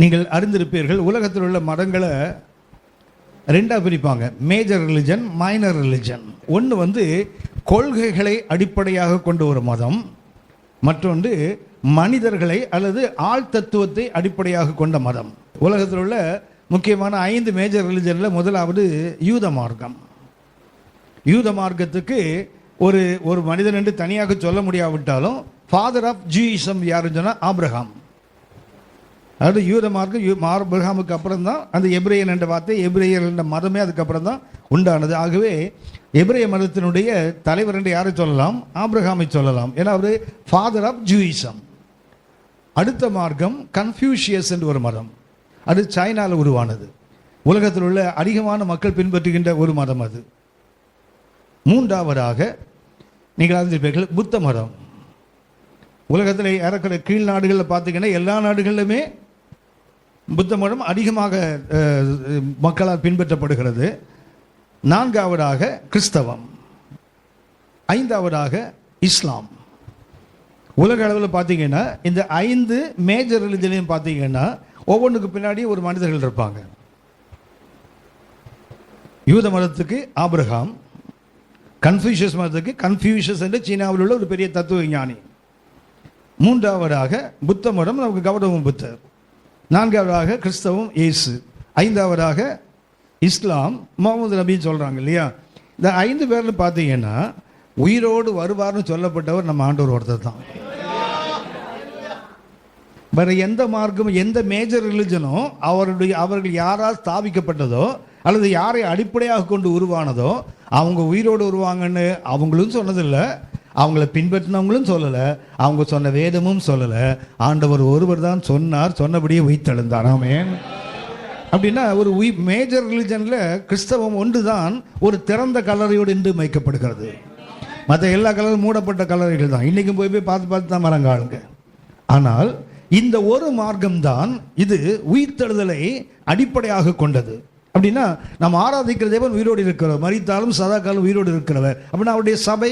நீங்கள் அறிந்திருப்பீர்கள் உலகத்தில் உள்ள மதங்களை ரெண்டாக பிரிப்பாங்க. மேஜர் ரிலிஜன் மைனர் ரிலிஜன் ஒன்று வந்து கொள்கைகளை அடிப்படையாக கொண்ட ஒரு மதம். மற்றொன்று மனிதர்களை அல்லது ஆள் தத்துவத்தை அடிப்படையாக கொண்ட மதம். உலகத்தில் உள்ள முக்கியமான ஐந்து மேஜர் ரிலிஜனில் முதலாவது யூத மார்க்கம். யூத மார்க்கத்துக்கு ஒரு ஒரு மனிதன் என்று தனியாக சொல்ல முடியாவிட்டாலும் ஃபாதர் ஆஃப் ஜூயிசம் யாருன்னு சொன்னால் ஆப்ரஹாம் அதாவது யூத மார்க்கம் யூ ஆப்ரஹாமுக்கு அப்புறம் தான் அந்த எப்ரேயன் என்ற வார்த்தை எப்ரேயர் என்ற மதமே அதுக்கப்புறம் தான் உண்டானது. ஆகவே எப்ரேய மதத்தினுடைய தலைவர் என்று யாரை சொல்லலாம்? ஆப்ரஹாமை சொல்லலாம். ஏன்னா அவர் ஃபாதர் ஆஃப் ஜூயிசம் அடுத்த மார்க்கம் கன்ஃபியூஷியஸ் என்று ஒரு மதம். அது சைனாவில் உருவானது. உலகத்தில் உள்ள அதிகமான மக்கள் பின்பற்றுகின்ற ஒரு மதம் அது. மூன்றாவதாக நீங்கள் அறிந்திருப்பீர்கள் புத்த மதம். உலகத்தில் இறக்குற கீழ் நாடுகளில் பார்த்தீங்கன்னா எல்லா நாடுகளிலுமே புத்த மதம் அதிகமாக மக்களால் பின்பற்றப்படுகிறது. நான்காவதாக கிறிஸ்தவம். ஐந்தாவதாக இஸ்லாம். உலக அளவில் பார்த்தீங்கன்னா இந்த ஐந்து மேஜர் ரிலிஜனையும் பார்த்தீங்கன்னா ஒவ்வொன்றுக்கு பின்னாடி ஒரு மனிதர்கள் இருப்பாங்க. யூத மதத்துக்கு ஆபிரகாம் கன்ஃபியூஷியஸ் மதத்துக்கு கன்ஃபியூஷியஸ் என்று சீனாவில் உள்ள ஒரு பெரிய தத்துவ ஞானி. மூன்றாவதாக புத்த மதம் நமக்கு கௌதம புத்தர். நான்காவதாக கிறிஸ்தவம் இயேசு. ஐந்தாவதாக இஸ்லாம் முகமது நபின்னு சொல்கிறாங்க இல்லையா? இந்த ஐந்து பேரில் பார்த்தீங்கன்னா உயிரோடு வருவார்னு சொல்லப்பட்டவர் நம்ம ஆண்டவர் ஒருத்தர் தான். வேற எந்த மார்க்கமும் எந்த மேஜர் ரிலிஜனும் அவருடைய அவர்கள் யாரால் ஸ்தாபிக்கப்பட்டதோ அல்லது யாரை அடிப்படையாக கொண்டு உருவானதோ அவங்க உயிரோடு உருவாங்கன்னு அவங்களும் சொன்னதில்லை. அவங்கள பின்பற்றினவங்களும் சொல்லலை அவங்க சொன்ன வேதமும் சொல்லலை. ஆண்டவர் ஒருவர் தான் சொன்னார் சொன்னபடியே உயிர்த்தெழுந்தார். ஆமென். அப்படின்னா ஒரு உய் மேஜர் ரிலிஜனில் கிறிஸ்தவம் ஒன்று தான் ஒரு திறந்த கல்லறையோடு இன்று வைக்கப்படுகிறது மற்ற எல்லா கலரும் மூடப்பட்ட கல்லறைகள் தான். இன்றைக்கும் போய் போய் பார்த்து பார்த்து தான் மரங்காளுங்க ஆனால் இந்த ஒரு மார்க்கம்தான் இது உயிர்த்தெழுதலை அடிப்படையாக கொண்டது. அப்படின்னா நாம் ஆராதிக்கிற தேவன் உயிரோடு இருக்கிறவர் மறித்தாலும் சதா காலம் உயிரோடு இருக்கிறவர். அப்படின்னா அவருடைய சபை